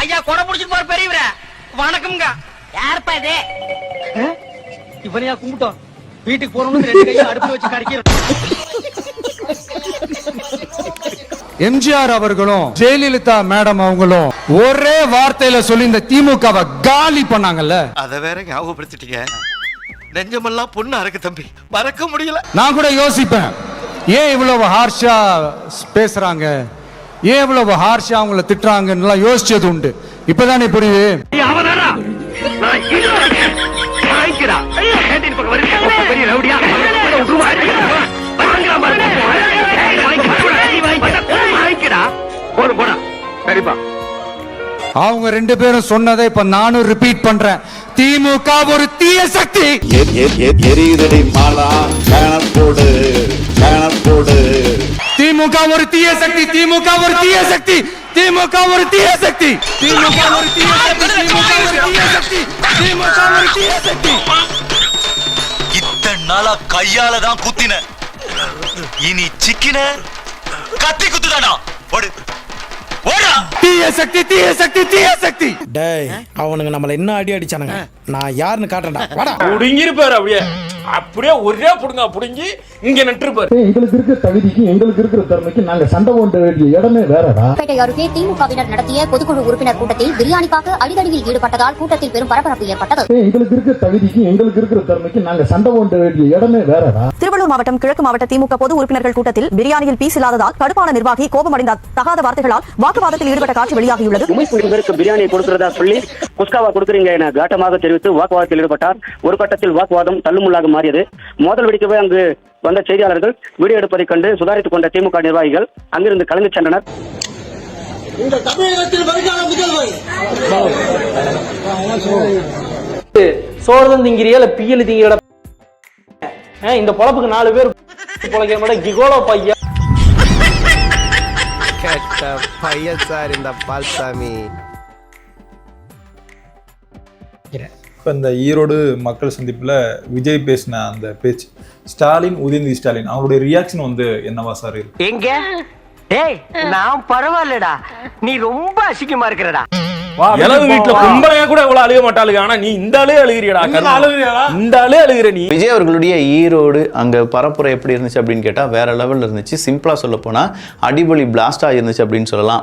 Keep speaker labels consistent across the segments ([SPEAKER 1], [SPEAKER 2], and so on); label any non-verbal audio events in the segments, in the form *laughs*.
[SPEAKER 1] ஐயா கொடை புடிச்சிட்டு போற பெரியவர. வணக்கம்ங்க. யாருப்பா இது? இவனையா கும்பிட்டோம். வீட்டுக்கு போறவங்க ரெண்டு கையும் அடுப்புல வச்சு கடிக்கிற
[SPEAKER 2] எம்ஜிஆர் அவர்களும் ஜெயலலிதா மேடம் அவங்களும் ஒரே வார்த்தையில சொல்லி இந்த திமுகவை காலி பண்ணாங்கல்ல?
[SPEAKER 3] அத வேற ஞாபகப்படுத்திட்டீங்க. நெஞ்சமெல்லாம் பொண்ணா இருக்கு தம்பி. மறக்க முடியல.
[SPEAKER 2] நான் கூட யோசிப்பேன். ஏன் இவ்வளவு ஹார்ஷா பேசுறாங்க? ஏன் இவ்வளவு ஹார்ஷா அவங்கள திட்டுறாங்கன்னு யோசிச்சது உண்டு. இப்பதானே புரியுது? அவங்க ரெண்டு பேரும் சொன்னதை இப்ப நானும் ரிப்பீட் பண்றேன். திமுக ஒரு தீய சக்தி.
[SPEAKER 4] எரியுதடி மாலா. போடு. போடு.
[SPEAKER 2] திமுக ஒரு தீய சக்தி திமுக ஒரு தீய சக்தி திமுக ஒரு தீய சக்தி திமுக ஒரு தீய சக்தி திமுக ஒரு தீய சக்தி திமுக ஒரு தீய சக்தி.
[SPEAKER 5] இத்தனை நாளா கையால தான் குத்தின. இனி சிக்கின கத்தி குத்துதானா? ஓடு.
[SPEAKER 2] தீய சக்தி தீய சக்தி தீய சக்தி.
[SPEAKER 6] டேய் அவனுங்க நம்மள என்ன அடி அடிச்சானுங்க? நான் யாருன்னு காட்டுறேன்டா. வாடா.
[SPEAKER 7] புடுங்கிருப்பாரு அப்படியே. அப்படியே ஒரே புடுங்க புடுங்கி இங்க நின்றுப்பாரு
[SPEAKER 8] எங்களுக்கு இருக்கிற தகுதிக்கு எங்களுக்கு இருக்கிற திறமைக்கு நாங்க சண்டை போட வேண்டிய இடமே வேறடா.
[SPEAKER 9] பேட்டை அருகே திமுகவினர் நடத்திய பொதுக்குழு உறுப்பினர் கூட்டத்தில் பிரியாணிக்காக அடிதடியில் ஈடுபட்டதால் கூட்டத்தில் பெரும் பரபரப்பு ஏற்பட்டது.
[SPEAKER 8] எங்களுக்கு இருக்கிற தகுதிக்கு எங்களுக்கு இருக்கிற திறமைக்கு நாங்க சண்டை போட வேண்டிய இடமே வேறடா.
[SPEAKER 10] திருவள்ளூர் மாவட்டம் கிழக்கு மாவட்ட திமுக பொது உறுப்பினர்கள் கூட்டத்தில் பிரியாணியில் பீஸ் இல்லாததால் கடுப்பான நிர்வாகி கோபமடைந்தார். தகாத வார்த்தைகளால் வாக்குவாதத்தில் ஈடுபட்ட காட்சி வெளியாகியுள்ளது.
[SPEAKER 11] பேருக்கு பிரியாணி கொடுக்கிறதா சொல்லி குஸ்காவா கொடுக்குறீங்க என காட்டமாக தெரிவித்து வாக்குவாதத்தில் ஈடுபட்டார். ஒரு கட்டத்தில் வாக்குவாதம் தள்ளுமுள்ளாக மாறியது. மோதல் வெடிக்கவே அங்கு வந்த செய்தியாளர்கள் வீடியோ எடுப்பதைக் கண்டு சுதாரித்துக் கொண்ட திமுக நிர்வாகிகள் அங்கிருந்து கலந்து சென்றனர்.
[SPEAKER 7] திங்கிறியா இல்ல பியல் திங்கிறடா இந்த பொழப்புக்கு நாலு பேர் *laughs* பொழைக்கிற மாட்டேன் கிகோலோ பையன்.
[SPEAKER 3] பையன் சார் இந்த பால்சாமி.
[SPEAKER 12] இப்போ இந்த ஈரோடு மக்கள் சந்திப்பில் விஜய் பேசின அந்த பேச்சு ஸ்டாலின் உதயநிதி ஸ்டாலின் அவங்களுடைய ரியாக்ஷன் வந்து என்னவா சார் இருக்கு?
[SPEAKER 1] எங்க? டேய் நான் பரவாயில்லடா. நீ ரொம்ப அசிங்கமா இருக்கிறடா.
[SPEAKER 7] இளவு வீட்டுல கும்பலையா கூட இவ்வளவு அழுக மாட்டாளுங்க. ஆனா நீ இந்த ஆளே அழுகிறியடா இந்த ஆளே அழுகிற நீ.
[SPEAKER 5] விஜய் அவர்களுடைய ஈரோடு அங்க பரப்புரை எப்படி இருந்துச்சு அப்படின்னு கேட்டா வேற லெவல்ல இருந்துச்சு. சிம்பிளா சொல்ல போனா அடிபொலி பிளாஸ்டா இருந்துச்சு அப்படின்னு சொல்லலாம்.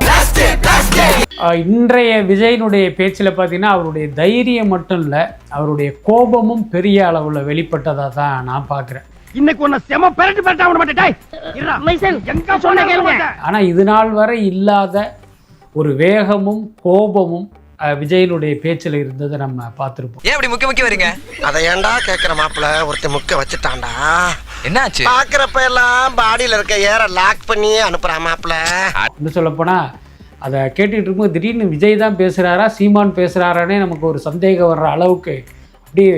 [SPEAKER 10] இன்றைய விஜயனுடைய பேச்சில் பார்த்தீங்கன்னா அவருடைய தைரியம் மட்டும் இல்லை அவருடைய கோபமும் பெரிய அளவில் வெளிப்பட்டதாக தான் நான் பார்க்குறேன்
[SPEAKER 1] இன்னைக்கு உன்னை செம பெரட்டு பெரட்டா விட மாட்டேன்.
[SPEAKER 10] ஆனால் இது நாள் வரை இல்லாத ஒரு வேகமும் கோபமும் விஜயனுடைய பேச்சில் இருந்ததை நம்ம பார்த்துருப்போம்.
[SPEAKER 5] ஏன் அப்படி முக்கிய முக்கிய வரீங்க?
[SPEAKER 3] அதை ஏன்டா கேக்குற மாப்பிள? ஒருத்தன் முக்க வச்சுட்டான்டா.
[SPEAKER 5] என்னாச்சு?
[SPEAKER 3] பாக்குறப்ப எல்லாம் பாடியில இருக்க ஏற லாக் பண்ணி அனுப்புறான் மாப்பிள.
[SPEAKER 10] இன்னும் சொல்லப்போனால் அதை கேட்டுக்கிட்டு இருக்கும்போது திடீர்னு விஜய் தான் பேசுகிறாரா சீமான் பேசுகிறாரானே நமக்கு ஒரு சந்தேகம் வர்ற அளவுக்கு அப்படியே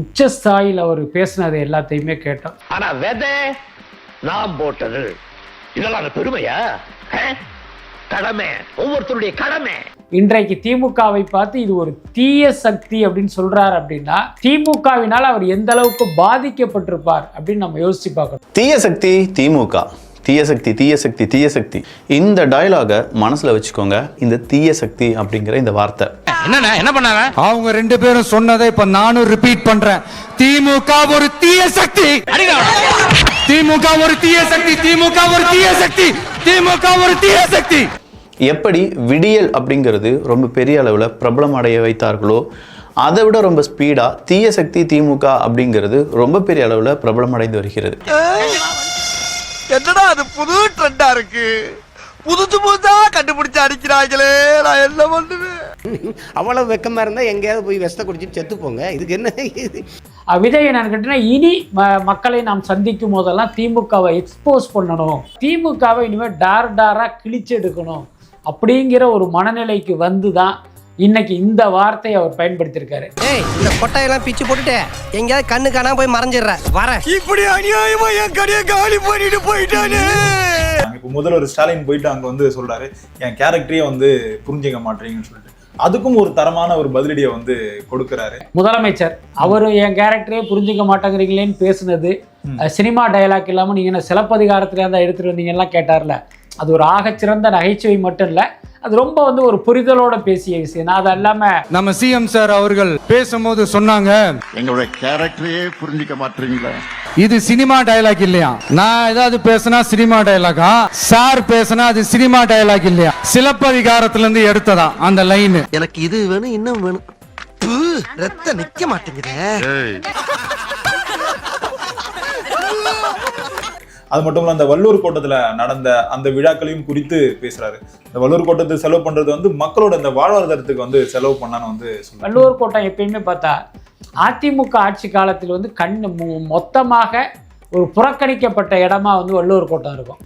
[SPEAKER 10] உச்ச ஸ்தாயில் அவர் பேசினது எல்லாத்தையுமே கேட்டோம்.
[SPEAKER 11] ஆனா வெதை நான் போட்டது. இதெல்லாம் பெருமையா? கடமை ஒவ்வொருத்தருடைய கடமை.
[SPEAKER 10] இன்றைக்கு திமுகவை பார்த்து இது ஒரு தீய சக்தி அப்படின்னு சொல்றாரு அப்படின்னா திமுகவினால் அவர் எந்த அளவுக்கு பாதிக்கப்பட்டிருப்பார் அப்படின்னு நம்ம யோசிச்சு பார்க்கணும்.
[SPEAKER 5] தீய சக்தி திமுக. தீய சக்தி தீய சக்தி தீய சக்தி. இந்த டயலாக மனசுல வச்சுக்கோங்க இந்த தீய சக்தி அப்படிங்கிற இந்த வார்த்தை.
[SPEAKER 2] என்னண்ணா என்ன பண்ணாங்க? அவங்க ரெண்டு பேரும் சொன்னதை இப்ப நானும் ரிப்பீட் பண்றேன். திமுக ஒரு தீய சக்தி. திமுக ஒரு தீய சக்தி திமுக ஒரு தீய சக்தி. திமுக ஒரு தீய சக்தி.
[SPEAKER 5] எப்படி விடியல் அப்படிங்கிறது ரொம்ப பெரிய அளவில் பிரபலம் அடைய வைத்தார்களோ அதை விட ரொம்ப ஸ்பீடாக தீய சக்தி திமுக அப்படிங்கிறது ரொம்ப பெரிய அளவில் பிரபலம் அடைந்து வருகிறது.
[SPEAKER 3] என்னடா அது புது ட்ரெண்டா இருக்கு? புதுசு புதுசா கண்டுபிடிச்சு அடிக்கிறாங்களே நான் என்ன பண்ணுவேன்?
[SPEAKER 11] அவ்வளவு வெக்கமா இருந்தா எங்கேயாவது போய் விஷத்தை குடிச்சிட்டு செத்து போங்க. இதுக்கு என்ன
[SPEAKER 10] விஜய் என்னன்னு கேட்டீங்கன்னா இனி ம- மக்களை நாம் சந்திக்கும் போதெல்லாம் திமுகவை எக்ஸ்போஸ் பண்ணணும். திமுகவை இனிமேல் டார் டாராக கிழிச்சு எடுக்கணும். அப்படிங்கிற ஒரு மனநிலைக்கு வந்து தான் இன்னைக்கு இந்த வார்த்தையை அவர் பயன்படுத்தியிருக்காரு.
[SPEAKER 1] ஏய் இந்த கொட்டையெல்லாம் பிச்சு போட்டுட்டு எங்கேயாவது கண்ணு காணாம போய் மறைஞ்சிடுற. வரேன்
[SPEAKER 3] இப்படி அநியாயமா என் கடையை காலி பண்ணிட்டு போயிட்டானே.
[SPEAKER 12] இப்போ முதல்வர் ஸ்டாலின் போயிட்டு அங்க வந்து சொல்றாரு என் கேரக்டரையே வந்து புரிஞ்சுக்க மாட்டீங்கன்னு சொல்லிட்டு. அதுக்கும் ஒரு தரமான ஒரு பதிலடியை வந்து கொடுக்கறாரு.
[SPEAKER 10] முதலமைச்சர் அவர் என் கேரக்டரே புரிஞ்சுக்க மாட்டேங்கிறீங்களேன்னு பேசுனது சினிமா டயலாக் இல்லாமல் நீங்கள் என்ன சிலப்பதிகாரத்துல இருந்தால் எடுத்துகிட்டு வந்தீங்கலாம் கேட்டார்ல. அது ஒரு ஆகச்சிறந்த நகைச்சுவை மட்டும் இல்லை அது ரொம்ப வந்து ஒரு புரிதலோட பேசிய விஷயம். அது இல்லாம
[SPEAKER 2] நம்ம சிஎம் சார் அவர்கள் பேசும்போது சொன்னாங்க
[SPEAKER 4] எங்களுடைய கேரக்டரையே புரிஞ்சுக்க மாட்டீங்களா.
[SPEAKER 2] இது சினிமா டயலாக் இல்லையா? நான் ஏதாவது பேசினா சினிமா டயலாகா சார் பேசினா அது சினிமா டயலாக் இல்லையா? சிலப்பதிகாரத்துல இருந்து எடுத்ததா அந்த லைன்
[SPEAKER 3] எனக்கு இது வேணும் இன்னும் வேணும். ப்பு, ரத்தம் நிக்க மாட்டேங்குதே.
[SPEAKER 12] அது மட்டும் இல்ல அந்த வள்ளூர் கோட்டத்துல நடந்த அந்த விழாக்களையும் குறித்து பேசுறாரு. இந்த வள்ளூர் கோட்டத்தை செலவு பண்றது வந்து மக்களோட இந்த வாழ்வாதாரத்துக்கு வந்து செலவு பண்ணான்னு வந்து
[SPEAKER 10] வள்ளுவர் கோட்டம் எப்பயுமே பார்த்தா அதிமுக ஆட்சி காலத்தில் வந்து கண் மொத்தமாக ஒரு புறக்கணிக்கப்பட்ட இடமா வந்து வள்ளுவர் கோட்டம் இருக்கும்.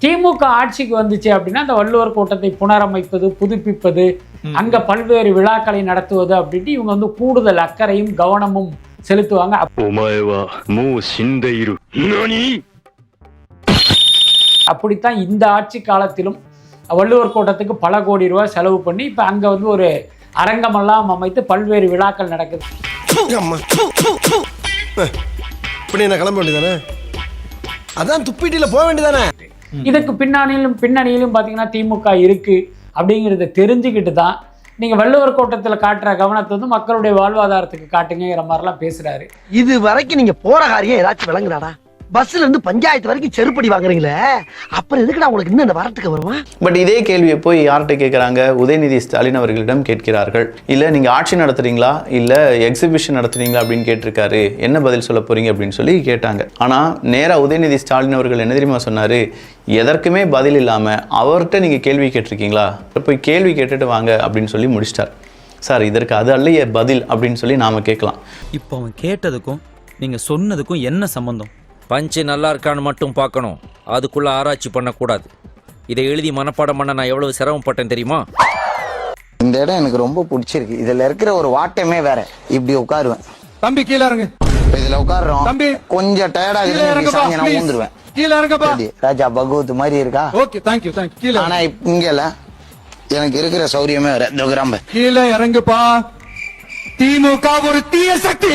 [SPEAKER 10] திமுக ஆட்சிக்கு வந்துச்சு அப்படின்னா அந்த வள்ளுவர் கோட்டத்தை புனரமைப்பது புதுப்பிப்பது அங்க பல்வேறு விழாக்களை நடத்துவது அப்படின்ட்டு இவங்க வந்து கூடுதல் அக்கறையும் கவனமும் செலுத்துவாங்க. அப்- அப்படித்தான் இந்த ஆட்சி காலத்திலும் வள்ளுவர் கோட்டத்துக்கு பல கோடி ரூபாய் செலவு பண்ணி இப்ப அங்க வந்து ஒரு அரங்கமெல்லாம் அமைத்து பல்வேறு விழாக்கள் நடக்குது.
[SPEAKER 3] இப்படி என்ன கிளம்ப வேண்டியதானே? அதான் துப்பிட்டில போக வேண்டியதானே?
[SPEAKER 10] இதுக்கு பின்னணியிலும் பின்னணியிலும் பார்த்தீங்கன்னா திமுக இருக்கு அப்படிங்கிறத தெரிஞ்சுக்கிட்டு தான் நீங்க வள்ளுவர் கோட்டத்தில் காட்டுற கவனத்தை வந்து மக்களுடைய வாழ்வாதாரத்துக்கு காட்டுங்கிற மாதிரிலாம் பேசுறாரு.
[SPEAKER 3] இது வரைக்கும் நீங்க போற காரியம் ஏதாச்சும் விளங்குறாடா பஸ்ல இருந்து பஞ்சாயத்து வரைக்கும் செருப்படி வாங்குறீங்களே? அப்புறம் எதுக்குடா உங்களுக்கு இன்னும் இந்த வரத்துக்கு வருமா?
[SPEAKER 5] பட் இதே கேள்வியை போய் யார்கிட்ட கேட்குறாங்க உதயநிதி ஸ்டாலின் அவர்களிடம் கேட்கிறார்கள். இல்லை நீங்கள் ஆட்சி நடத்துறீங்களா? இல்லை எக்ஸிபிஷன் நடத்துறீங்களா? அப்படின்னு கேட்டிருக்காரு. என்ன பதில் சொல்ல போறீங்க? அப்படின்னு சொல்லி கேட்டாங்க. ஆனால் நேராக உதயநிதி ஸ்டாலின் அவர்கள் என்ன தெரியுமா சொன்னார்? எதற்குமே பதில் இல்லாமல் அவர்கிட்ட நீங்கள் கேள்வி கேட்டிருக்கீங்களா? போய் கேள்வி கேட்டுட்டு வாங்க அப்படின்னு சொல்லி முடிச்சிட்டார். சார் இதற்கு அது அல்லையே பதில் அப்படின்னு சொல்லி நாம் கேட்கலாம்.
[SPEAKER 1] இப்போ அவன் கேட்டதுக்கும் நீங்க சொன்னதுக்கும் என்ன சம்பந்தம்? பஞ்சு நல்லா இருக்கான்னு மட்டும் பார்க்கணும். அதுக்குள்ள ஆராய்ச்சி பண்ணக்கூடாது. இதை எழுதி மனப்பாடம் பண்ண நான் எவ்வளவு சிரமப்பட்டேன் தெரியுமா?
[SPEAKER 11] இந்த இடம் எனக்கு ரொம்ப பிடிச்சிருக்கு. இதுல இருக்கிற ஒரு வாட்டமே வேற. இப்படி உட்காருவேன்.
[SPEAKER 2] தம்பி கீழே இறங்கு.
[SPEAKER 11] இதுல உட்காடுறோம்
[SPEAKER 2] தம்பி.
[SPEAKER 11] கொஞ்சம் டயர்டா
[SPEAKER 2] இறங்குப்பா
[SPEAKER 11] நான். ஊந்துருவேன்.
[SPEAKER 2] கீழே இறங்குப்பா?
[SPEAKER 11] ராஜா பகவத் மாதிரி இருக்கா?
[SPEAKER 2] ஓகே தேங்க்யூ தேங்க்யூ கீழே
[SPEAKER 11] ஆனா இங்க இல்ல. எனக்கு இருக்கிற சௌரியமே வேற. இந்த கிராம்ப
[SPEAKER 2] கீழே இறங்குப்பா. திமுக ஒரு தீய சக்தி.